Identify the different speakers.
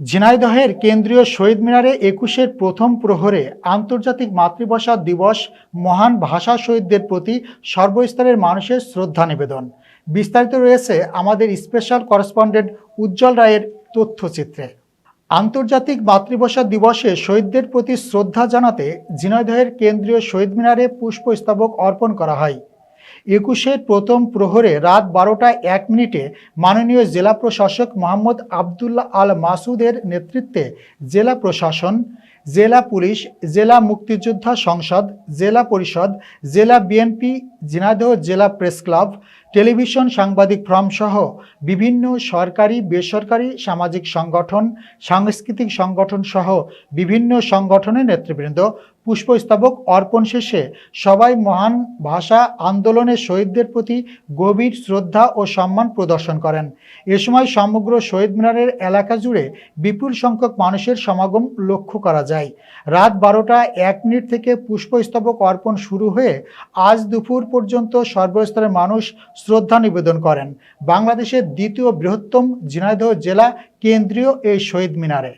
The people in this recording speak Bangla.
Speaker 1: ঝিনাইদহের কেন্দ্রীয় শহীদ মিনারে একুশের প্রথম প্রহরে আন্তর্জাতিক মাতৃভাষা দিবস মহান ভাষা শহীদদের প্রতি সর্বস্তরের মানুষের শ্রদ্ধা নিবেদন। বিস্তারিত রয়েছে আমাদের স্পেশাল করেসপন্ডেন্ট উজ্জ্বল রায়ের তথ্যচিত্রে। আন্তর্জাতিক মাতৃভাষা দিবসে শহীদদের প্রতি শ্রদ্ধা জানাতে ঝিনাইদহের কেন্দ্রীয় শহীদ মিনারে পুষ্পস্তবক অর্পণ করা হয়। একুশের প্রথম প্রহরে রাত বারোটা এক মিনিটে মাননীয় জেলা প্রশাসক মোহাম্মদ আবদুল্লাহ আল মাসুদের নেতৃত্বে জেলা প্রশাসন, জেলা পুলিশ, জেলা মুক্তিযোদ্ধা সংসদ, জেলা পরিষদ, জেলা বিএনপি জিনাদেহ জেলা প্রেস ক্লাব টেলিভিশন, সাংবাদিক ফ্রম সহ বিভিন্ন সরকারি, বেসরকারি সামাজিক সংগঠন, সাংস্কৃতিক সংগঠন সহ বিভিন্ন সংগঠনের নেতৃবৃন্দ, পুষ্পস্তবক অর্পণ শেষে সবাই মহান ভাষা আন্দোলনের শহীদদের প্রতি গভীর শ্রদ্ধা ও সম্মান প্রদর্শন করেন। এ সময় সমগ্র শহীদ মিনারের এলাকা জুড়ে বিপুল সংখ্যক মানুষের সমাগম লক্ষ্য করা যায়। রাত বারোটা এক মিনিট থেকে পুষ্পস্তবক অর্পণ শুরু হয়ে আজ দুপুর পর্যন্ত সর্বস্তরের মানুষ শ্রদ্ধা নিবেদন করেন। বাংলাদেশের দ্বিতীয় বৃহত্তম ঝিনাইদহ জেলা কেন্দ্রীয় এই শহীদ মিনারে।